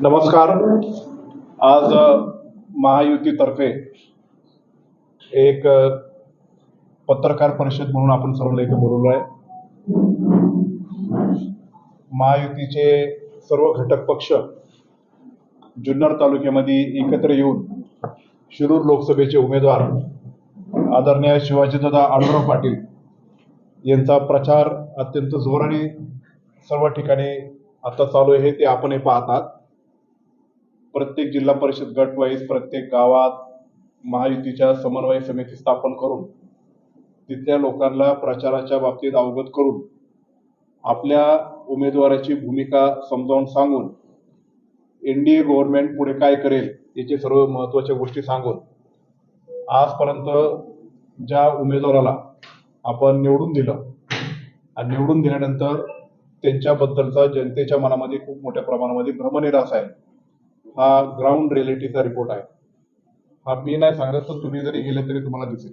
नमस्कार. आज महायुतीतर्फे एक पत्रकार परिषद म्हणून आपण सर्वांना इथे बोलवलो आहे. महायुतीचे सर्व घटक पक्ष जुन्नर तालुक्यामध्ये एकत्र येऊन शिरूर लोकसभेचे उमेदवार आदरणीय शिवाजीदादा आढळराव पाटील यांचा प्रचार अत्यंत जोराने सर्व ठिकाणी आता चालू आहे ते आपण हे पाहतात. प्रत्येक जिल्हा परिषद गट वाईज प्रत्येक गावात महायुतीच्या समन्वय समिती स्थापन करून तिथल्या लोकांना प्रचाराच्या बाबतीत अवगत करून आपल्या उमेदवाराची भूमिका समजावून सांगून एन डी ए गव्हर्नमेंट पुढे काय करेल याचे सर्व महत्त्वाच्या गोष्टी सांगून आजपर्यंत ज्या उमेदवाराला आपण निवडून दिलं आणि निवडून दिल्यानंतर त्यांच्याबद्दलचा जनतेच्या मनामध्ये खूप मोठ्या प्रमाणामध्ये भ्रमनिरास आहे. हा ग्राउंड रिॲलिटीचा रिपोर्ट आहे. हा मी नाही सांगत तर तुम्ही जरी गेले तरी तुम्हाला दिसेल.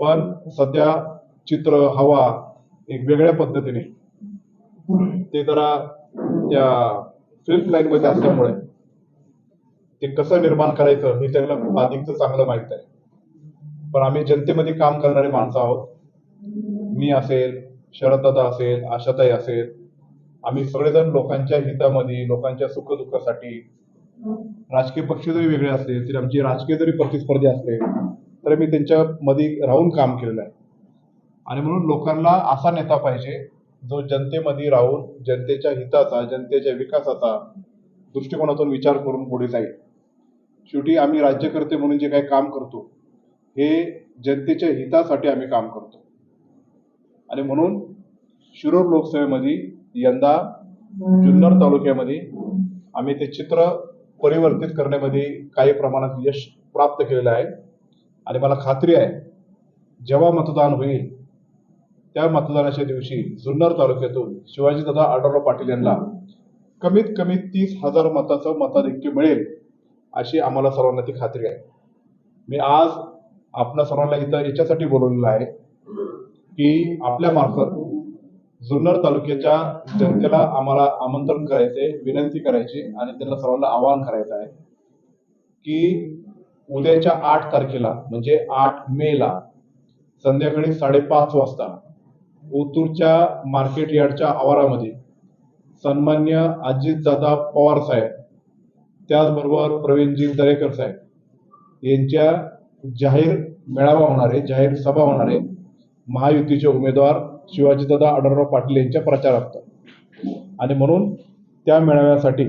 पण सध्या चित्र हवा एक वेगळ्या पद्धतीने ते जरा त्या फिल्म लाईन मध्ये असल्यामुळे ते कसं निर्माण करायचं हे त्यांना खूप अधिकच चांगलं माहीत आहे. पण आम्ही जनतेमध्ये काम करणारे माणसं आहोत. मी असेल शरददादा असेल आशाताई असेल आम्ही सगळेजण लोकांच्या हितामध्ये लोकांच्या सुखदुःखासाठी राजकीय पक्ष जरी वेगळे असले तरी आमची राजकीय जरी प्रतिस्पर्धी असले तरी मी त्यांच्या मध्ये राहून काम केलेलं आहे. आणि म्हणून लोकांना असा नेता पाहिजे जो जनतेमध्ये राहून जनतेच्या हिताचा जनतेच्या विकासाचा दृष्टिकोनातून विचार करून पुढे जाईल. शेवटी आम्ही राज्यकर्ते म्हणून जे काही काम करतो हे जनतेच्या हितासाठी आम्ही काम करतो. आणि म्हणून शिरूर लोकसभेमध्ये यंदा जुन्नर तालुक्यामध्ये आम्ही ते चित्र परिवर्तित करण्यामध्ये काही प्रमाणात यश प्राप्त केलेलं आहे. आणि मला खात्री आहे जेव्हा मतदान होईल त्या मतदानाच्या दिवशी जुन्नर तालुक्यातून शिवाजीदादा आढळराव पाटील यांना कमीत कमी तीस हजार मताचं मताधिक्य मिळेल अशी आम्हाला सर्वांना ती खात्री आहे. मी आज आपल्या सर्वांना इथं याच्यासाठी बोलवलेलं आहे की आपल्या मार्फत जुन्नर तालुक्याच्या जनतेला आम्हाला आमंत्रण करायचे विनंती करायची आणि त्यांना सर्वांना आवाहन करायचं आहे की उद्याच्या आठ तारखेला म्हणजे आठ मे ला संध्याकाळी साडेपाच वाजता ओतूरच्या मार्केट यार्डच्या आवारामध्ये सन्मान्य अजितदादा पवार साहेब त्याचबरोबर प्रवीणजी दरेकर साहेब यांच्या जाहीर मेळावा होणार आहे जाहीर सभा होणार आहे. महायुतीचे उमेदवार शिवाजीदादा आढळराव पाटील यांच्या प्रचारार्थ. आणि म्हणून त्या मेळाव्यासाठी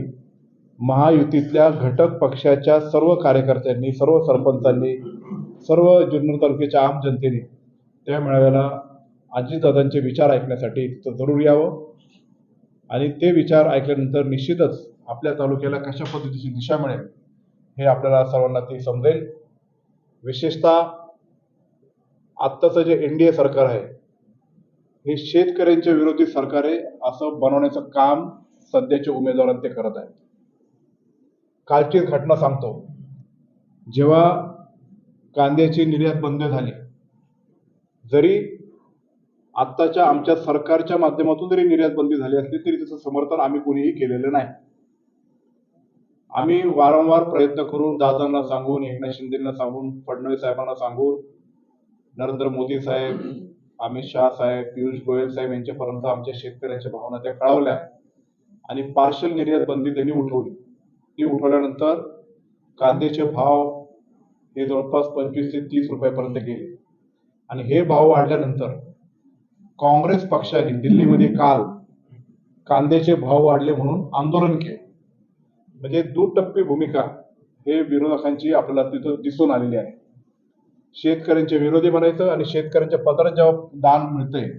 महायुतीतल्या घटक पक्षाच्या सर्व कार्यकर्त्यांनी सर्व सरपंचांनी सर्व जुन्नर तालुक्याच्या आम जनतेने त्या मेळाव्याला आजीदादांचे विचार ऐकण्यासाठी तिथं जरूर यावं. आणि ते विचार ऐकल्यानंतर निश्चितच आपल्या तालुक्याला कशा पद्धतीची दिशा मिळेल हे आपल्याला सर्वांना ते समजेल. विशेषतः आत्ताचं जे एन डी ए सरकार आहे हे शेतकऱ्यांच्या विरोधी सरकार आहे असं बनवण्याचं काम सध्याच्या उमेदवारांनी ते करत आहेत. कालचीच घटना सांगतो. जेव्हा कांद्याची निर्यात बंद झाली जरी आत्ताच्या आमच्या सरकारच्या माध्यमातून जरी निर्यात बंदी झाली असली तरी त्याचं समर्थन आम्ही कोणीही केलेलं नाही. आम्ही वारंवार प्रयत्न करून दादांना सांगून एकनाथ शिंदेना सांगून फडणवीस साहेबांना सांगून नरेंद्र मोदी साहेब अमित शहा साहेब पियुष गोयल साहेब यांच्यापर्यंत आमच्या शेतकऱ्यांच्या भावना त्या कळवल्या आणि पार्शल निर्यात बंदी त्यांनी उठवली. ती उठवल्यानंतर कांद्याचे भाव हे जवळपास पंचवीस ते तीस रुपयापर्यंत गेले. आणि हे भाव वाढल्यानंतर काँग्रेस पक्षाने दिल्लीमध्ये काल कांद्याचे भाव वाढले म्हणून आंदोलन केले. म्हणजे दुटप्पी भूमिका हे विरोधकांची आपल्याला तिथं दिसून आलेली आहे. शेतकऱ्यांच्या विरोधी बनायचं आणि शेतकऱ्यांच्या पदरात जेव्हा दान मिळतंय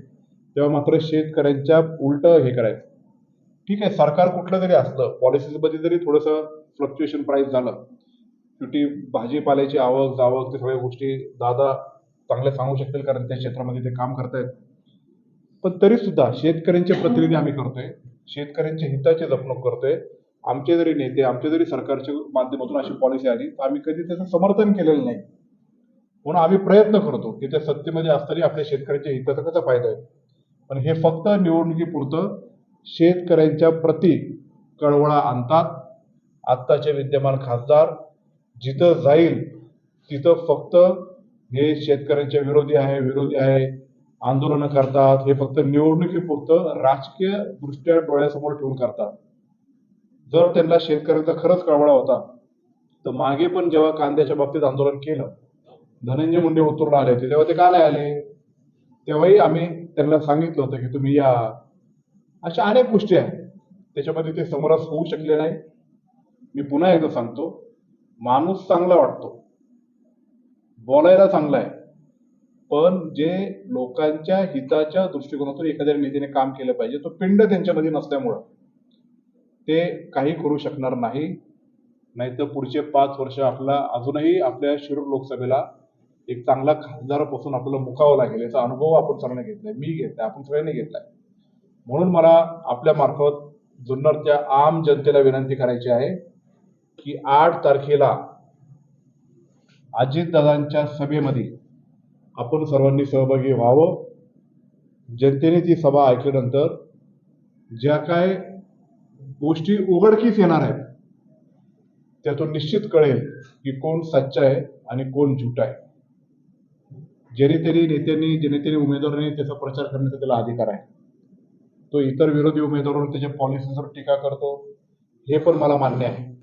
तेव्हा मात्र शेतकऱ्यांच्या उलट हे करायचं. ठीक आहे सरकार कुठलं जरी असलं पॉलिसीमध्ये जरी थोडंसं फ्लक्च्युएशन प्राईस झालं शेवटी भाजीपाल्याची आवक जावक ते सगळ्या गोष्टी दादा चांगल्या सांगू शकतील कारण त्या क्षेत्रामध्ये ते काम करतायत. पण तरी सुद्धा शेतकऱ्यांचे प्रतिनिधी आम्ही करतोय शेतकऱ्यांच्या हिताची जपणूक करतोय. आमचे जरी नेते आमच्या जरी सरकारच्या माध्यमातून अशी पॉलिसी आली तर आम्ही कधी त्याचं समर्थन केलेलं नाही. म्हणून आम्ही प्रयत्न करतो की त्या सत्तेमध्ये असताना आपल्या शेतकऱ्यांच्या हिताचा कसा फायदा आहे. पण हे फक्त निवडणुकीपुरतं शेतकऱ्यांच्या प्रती कळवळा आणतात. आत्ताचे विद्यमान खासदार जिथं जाईल तिथं फक्त हे शेतकऱ्यांच्या विरोधी आहे विरोधी आहे आंदोलनं करतात. हे फक्त निवडणुकीपुरतं राजकीय दृष्ट्या डोळ्यासमोर ठेवून करतात. जर त्यांना शेतकऱ्यांचा खरंच कळवळा होता तर मागे पण जेव्हा कांद्याच्या बाबतीत आंदोलन केलं धनंजय मुंडे उतरून आले होते. तेव्हा ते का नाही आले? तेव्हाही आम्ही त्यांना सांगितलं होतं की तुम्ही या. अशा अनेक गोष्टी आहेत. त्याच्यामध्ये ते समरस होऊ शकले नाही. मी पुन्हा एकदा सांगतो माणूस चांगला वाटतो. बोलायला चांगला आहे. पण जे लोकांच्या हिताच्या दृष्टिकोनातून एखाद्या नेत्याने काम केलं पाहिजे तो पिंड त्यांच्यामध्ये नसल्यामुळं. ते काही करू शकणार नाही. नाहीतर पुढचे पाच वर्ष आपला अजूनही आपल्या शिरूर लोकसभेला एक चांगला खासदारापासून आपल्याला मुकावं लागेल याचा अनुभव आपण सगळ्यांनी घेतलाय मी घेतलाय आपण सगळ्यांनी घेतलाय. म्हणून मला आपल्या मार्फत जुन्नरच्या आम जनतेला विनंती करायची आहे की आठ तारखेला अजितदादांच्या सभेमध्ये आपण सर्वांनी सहभागी व्हावं. जनतेने ती सभा ऐकल्यानंतर ज्या काय गोष्टी उघडकीस येणार आहेत त्यातून निश्चित कळेल की कोण सच्चा आहे आणि कोण झुटा आहे. जरी तरी नेत्यांनी जे नेत्यांनी उमेदवारांनी त्याचा प्रचार करण्याचा त्याला अधिकार आहे. तो इतर विरोधी उमेदवारांवर त्याच्या पॉलिसीवर टीका करतो हे पण मला मान्य आहे.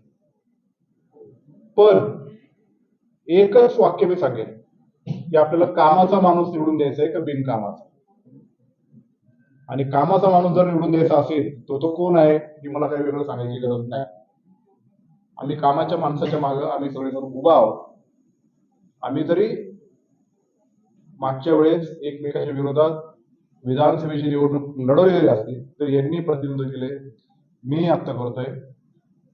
पण एकच वाक्य मी सांगेन की आपल्याला कामाचा माणूस निवडून द्यायचा आहे का बिनकामाचा? आणि कामाचा माणूस जर निवडून द्यायचा असेल तो तो कोण आहे ही मला काही वेगळं सांगायची गरज नाही. आम्ही कामाच्या माणसाच्या मागं आम्ही सगळेजण उभा आहोत. आम्ही जरी मागच्या वेळेस एकमेकांच्या विरोधात विधानसभेची निवडणूक लढवलेली असते तर यांनी प्रतिनिधित्व केले. मी आत्ता करतोय.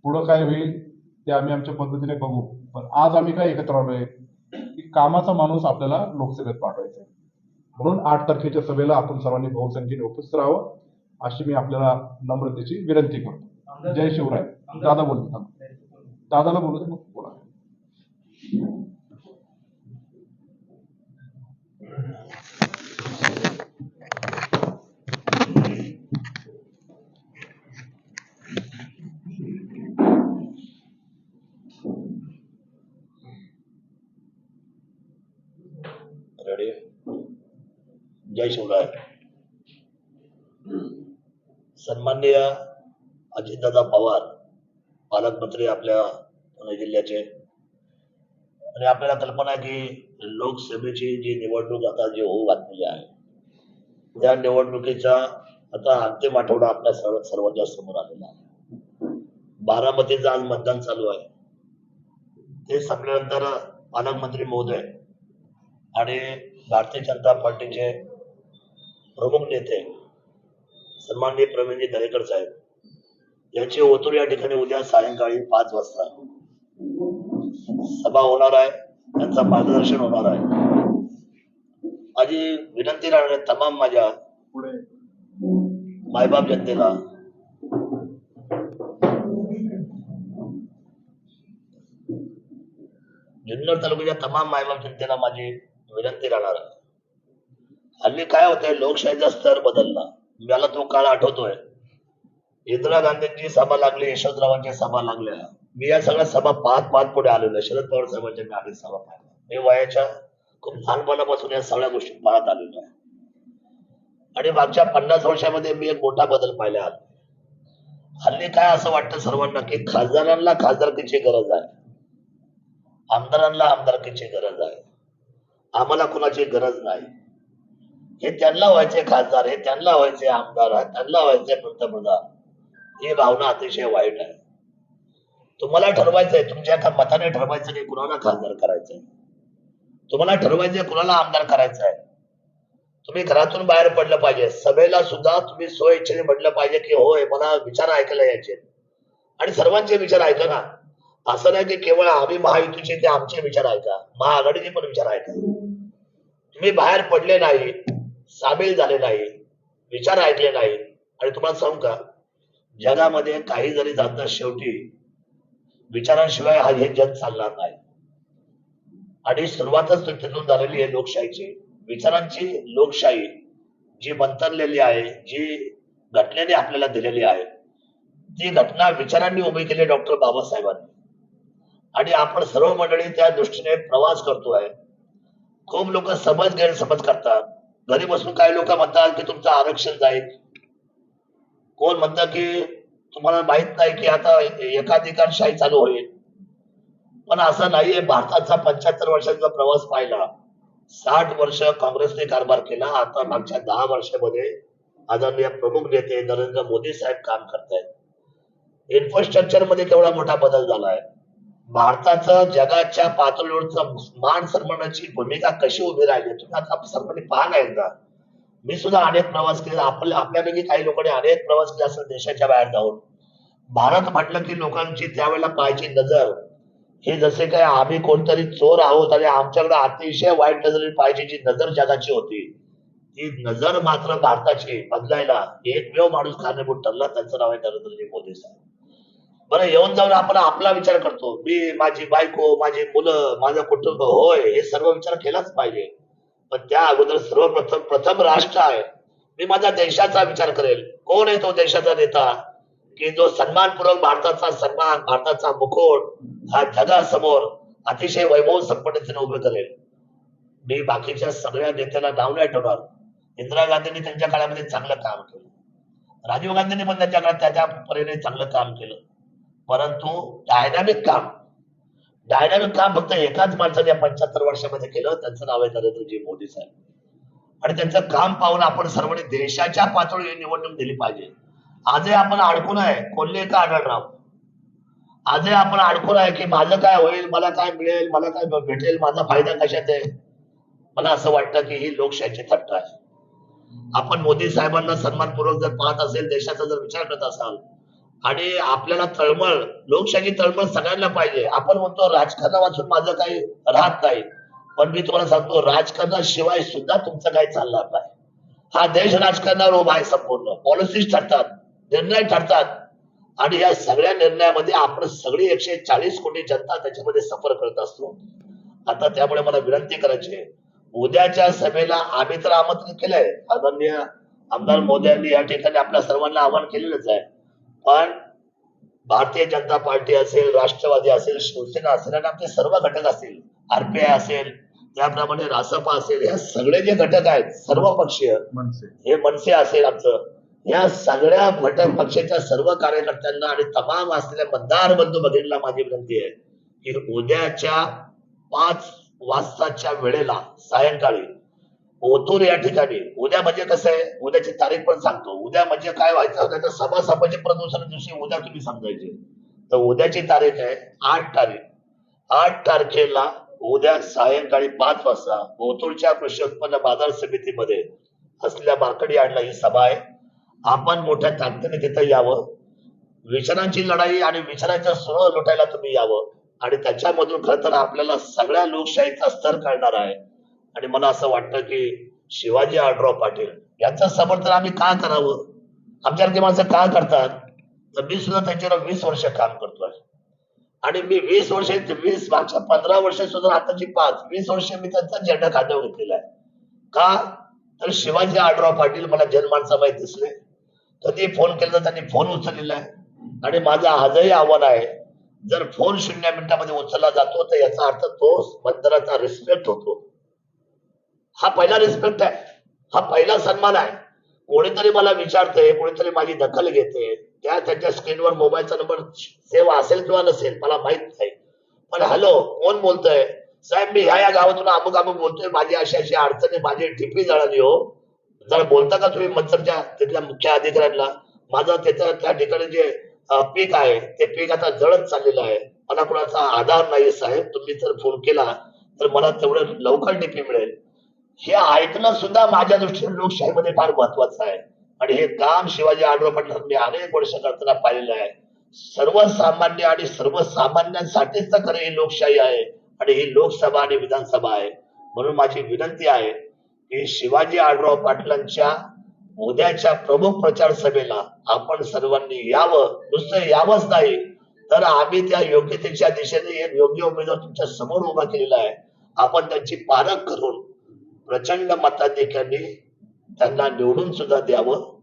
पुढं काय होईल ते आम्ही आमच्या पद्धतीने बघू. पण आज आम्ही काय एकत्र आलोय की कामाचा माणूस आपल्याला लोकसभेत पाठवायचा आहे. म्हणून आठ तारखेच्या सभेला आपण सर्वांनी बहुसंख्येने उपस्थित राहावं अशी मी आपल्याला नम्रतेची विनंती करतो. जय शिवराय. दादा बोलतो. दादाला बोलू मग बोला. जय शिवराय. सन्माननीय अजितदादा पवार पालकमंत्री आपल्या पुणे जिल्ह्याचे. आणि आपल्याला कल्पना आहे की लोकसभेची जी निवडणूक आता जी होऊ घातलेली आहे त्या निवडणुकीचा आता अंतिम आठवडा आपल्या सर्व सर्वांच्या समोर आलेला आहे. बारामतीचं आज मतदान चालू आहे. ते संपल्यानंतर पालकमंत्री महोदय आणि भारतीय जनता पार्टीचे प्रमुख नेते सन्माननीय प्रवीणजी दरेकर साहेब. यांची ओतूर या ठिकाणी उद्या सायंकाळी पाच वाजता सभा होणार आहे. त्यांचा मार्गदर्शन होणार आहे. माझी विनंती राहणार तमाम माझ्या पुढे मायबाप जनतेला. जुन्नर तालुक्याच्या तमाम मायबाप जनतेला माझी विनंती राहणार आहे. हल्ली काय होतंय लोकशाहीचा स्तर बदलला. मला तो काळ आठवतोय. इंदिरा गांधींची सभा लागली यशवंतरावांच्या सभा लागल्या. मी या सगळ्या सभा पाहत पाहत पुढे आलेलो आहे. शरद पवार साहेबांच्या मी आधी सभा पाहिल्या. मी वयाच्या खूप लहानपणापासून या सगळ्या गोष्टी पाहत आलेलो आहे. आणि मागच्या पन्नास वर्षामध्ये मी एक मोठा बदल पाहिला हल्ली काय असं वाटतं सर्वांना की खासदारांना खासदारकीची गरज आहे. आमदारांना आमदारकीची गरज आहे. आम्हाला कुणाची गरज नाही. हे त्यांना व्हायचे खासदार हे त्यांना व्हायचे आमदार त्यांना व्हायचे पंतप्रधान. ही भावना अतिशय वाईट आहे. तुम्हाला ठरवायचंय तुमच्या एका मताने ठरवायचं की कुणाला खासदार करायचंय? तुम्हाला ठरवायचंय कुणाला आमदार करायचंय? तुम्ही घरातून बाहेर पडलं पाहिजे. सभेला सुद्धा तुम्ही स्व इच्छेने म्हटलं पाहिजे की होय मला विचार ऐकायला यायचे. आणि सर्वांचे विचार ऐका ना. असं नाही की केवळ आम्ही महायुतीचे ते आमचे विचार ऐका. महाआघाडीचे पण विचार ऐका. तुम्ही बाहेर पडले नाही. सामील झाले नाही विचार ऐकले नाही. आणि तुम्हाला सांगू का जगामध्ये काही जरी जाता शेवटी विचारांशिवाय हा हे जग चालणार नाही. आणि सुरुवातच तिथून झालेली आहे लोकशाहीची. विचारांची लोकशाही जी मंतरलेली आहे जी घटनेने आपल्याला दिलेली आहे ती घटना विचारांनी उभी केली डॉक्टर बाबासाहेबांनी. आणि आपण सर्व मंडळी त्या दृष्टीने प्रवास करतोय. खूप लोक समज गैरसमज करतात. घरी बसून काही लोक म्हणतात की तुमचं आरक्षण जाईल. कोण म्हणतं की तुम्हाला माहीत नाही की आता एकाधिकारशाही चालू होईल. पण असं नाहीये भारताचा पंच्याहत्तर वर्षांचा प्रवास पाहिला. साठ वर्ष काँग्रेसने कारभार केला. आता मागच्या दहा वर्षामध्ये आदरणीय प्रमुख नेते नरेंद्र मोदी साहेब काम करतायत. इन्फ्रास्ट्रक्चरमध्ये केवढा मोठा बदल झाला आहे भारताचं जगाच्या पातळीवरचं मान सन्मानाची भूमिका कशी उभी राहिली तुम्ही आता सर्वांनी पाहा ना एकदा. मी सुद्धा अनेक प्रवास केले आपल्या आपल्यापैकी काही लोकांनी अनेक प्रवास केला असेल देशाच्या बाहेर जाऊन. भारत म्हटलं की लोकांची त्यावेळेला पाहायची नजर. हे जसे काय आम्ही कोणतरी चोर आहोत आणि आमच्याकडे अतिशय वाईट नजरेने पाहिजे जी नजर जगाची होती ती नजर मात्र भारताची बदलायला एकमेव माणूस कारणीभूत ठरला. त्यांचं नाव आहे नरेंद्रजी मोदी साहेब. बरं येऊन जाऊन आपण आपला विचार करतो. मी माझी बायको माझी मुलं माझं कुटुंब होय हे सर्व विचार केलाच पाहिजे. पण त्या अगोदर सर्वप्रथम प्रथम राष्ट्र आहे. मी माझ्या देशाचा विचार करेल. कोण आहे तो देशाचा नेता? की जो सन्मानपूर्वक भारताचा सन्मान भारताचा मुकुट हा जगासमोर अतिशय वैभव संपन्नतेने उभे करेल. मी बाकीच्या सगळ्या नेत्यांना नाव नाही ठेवणार. इंदिरा गांधींनी त्यांच्या काळामध्ये चांगलं काम केलं. राजीव गांधींनी पण त्यांच्या काळात त्याच्या परीने चांगलं काम केलं. परंतु डायनामिक काम. डायनामिक काम फक्त एकाच माणसाने या पंच्याहत्तर वर्षामध्ये केलं त्यांचं नाव आहे नरेंद्रजी मोदी साहेब. आणि त्यांचं काम पाहून आपण सर्वांनी देशाच्या पातळीवर निवडणूक दिली पाहिजे. आजही आपण अडकून आहे. कोल्हे का आढळराव? आजही आपण अडकून आहे की माझं काय होईल मला काय मिळेल मला काय भेटेल माझा फायदा कशात आहे? मला असं वाटतं की ही लोकशाहीची थट्ट आहे. आपण मोदी साहेबांना सन्मानपूर्वक जर पाहत असेल देशाचा जर विचार करत असाल आणि आपल्याला तळमळ लोकशाही तळमळ सगळ्यांना पाहिजे. आपण म्हणतो राजकारणा वाचून माझं काही राहत नाही. पण मी तुम्हाला सांगतो राजकारणाशिवाय सुद्धा तुमचं काही चालणार नाही. हा देश राजकारणावर उभा आहे संपूर्ण. पॉलिसीज ठरतात निर्णय ठरतात. आणि या सगळ्या निर्णयामध्ये आपण सगळी एकशे चाळीस कोटी जनता त्याच्यामध्ये सफर करत असतो. आता त्यामुळे मला विनंती करायची आहे उद्याच्या सभेला आम्ही तर आमंत्रित केलंय. आदरणीय आमदार मोदी यांनी या ठिकाणी आपल्या सर्वांना आवाहन केलेलंच आहे. पण भारतीय जनता पार्टी असेल राष्ट्रवादी असेल शिवसेना असेल आणि आमचे सर्व घटक असतील आरपीआय असेल त्याप्रमाणे रासपा असेल या सगळे जे घटक आहेत सर्व पक्षीय हे मनसे असेल आमचं. या सगळ्या घटक पक्षाच्या सर्व कार्यकर्त्यांना आणि तमाम असलेल्या मतदार बंधू भगिनींना माझी विनंती आहे की उद्याच्या पाच वाजताच्या वेळेला सायंकाळी ओतूर या ठिकाणी. उद्या म्हणजे कसं आहे? उद्याची तारीख पण सांगतो. उद्या म्हणजे काय व्हायचं? होतं तर सभा सभाचे प्रदूषण दिवशी उद्या तुम्ही समजायचे. तर उद्याची तारीख आहे आठ तारीख. आठ तारखेला उद्या सायंकाळी पाच वाजता ओतूरच्या कृषी उत्पन्न बाजार समितीमध्ये असलेल्या मार्कडी यार्डला ही सभा आहे. आपण मोठ्या ताकदीने तिथं यावं. विचारांची लढाई आणि विचारांच्या सरळ लुटायला तुम्ही यावं. आणि त्याच्यामधून खरं तर आपल्याला सगळ्या लोकशाहीचा स्तर कळणार आहे. आणि मला असं वाटतं की शिवाजी आडराव पाटील यांचं समर्थन आम्ही का करावं? आमच्यासारखी माणसं का करतात? तर मी सुद्धा त्यांच्यावर वीस वर्ष काम करतोय आणि मी वीस वर्ष वीस मागच्या पंधरा वर्ष सुद्धा आताची पाच वीस वर्ष मी त्यांचा झेंडा खांद्यावर घेतलेला आहे. का? तर शिवाजी आडराव पाटील मला जनमानसामाहीत दिसले. कधी फोन केला तर त्यांनी फोन उचललेला आहे. आणि माझं आजही आव्हान आहे जर फोन शून्य मिनिटामध्ये उचलला जातो तर याचा अर्थ तो मतदाराचा रिस्पेक्ट होतो. हा पहिला रिस्पेक्ट आहे. हा पहिला सन्मान आहे. कोणीतरी मला विचारतंय कोणीतरी माझी दखल घेते. त्या त्यांच्या स्क्रीनवर मोबाईलचा नंबर सेवा असेल किंवा नसेल मला माहीत नाही. पण हॅलो कोण बोलतोय? साहेब मी ह्या या गावातून अमुक अमुक बोलतोय. माझी अशी अशी अडचणी माझी टिपी जळाली हो. जर बोलता का तुम्ही मनसरच्या तिथल्या मुख्य अधिकाऱ्यांना? माझं त्याच्या त्या ठिकाणी जे पीक आहे ते पीक आता जळत चाललेलं आहे. मला कोणाचा आधार नाही साहेब. तुम्ही जर फोन केला तर मला तेवढं लवकर टिपी मिळेल. हे ऐकणं सुद्धा माझ्या दृष्टीने लोकशाहीमध्ये फार महत्वाचं आहे. आणि हे काम शिवाजी आढळ पाटील मी अनेक वर्ष करताना पाहिलेलं आहे. सर्वसामान्य आणि सर्वसामान्यांसाठीच तर खरं ही लोकशाही आहे आणि ही लोकसभा आणि विधानसभा आहे. म्हणून माझी विनंती आहे की शिवाजी आढळराव पाटलांच्या उद्याच्या प्रमुख प्रचार सभेला आपण सर्वांनी यावं. नुसतं यावंच नाही तर आम्ही त्या योग्यतेच्या दिशेने एक योग्य उमेदवार तुमच्यासमोर उभा केलेला आहे. आपण त्यांची पारख करून प्रचंड मताधिक्यांनी त्यांना निवडून सुद्धा द्यावं.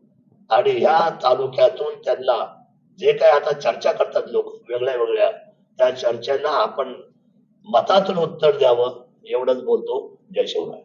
आणि ह्या तालुक्यातून त्यांना जे काय आता चर्चा करतात लोक वेगळ्या वेगळ्या त्या चर्चेला आपण मतातून उत्तर द्यावं एवढंच बोलतो. जय शिवराय.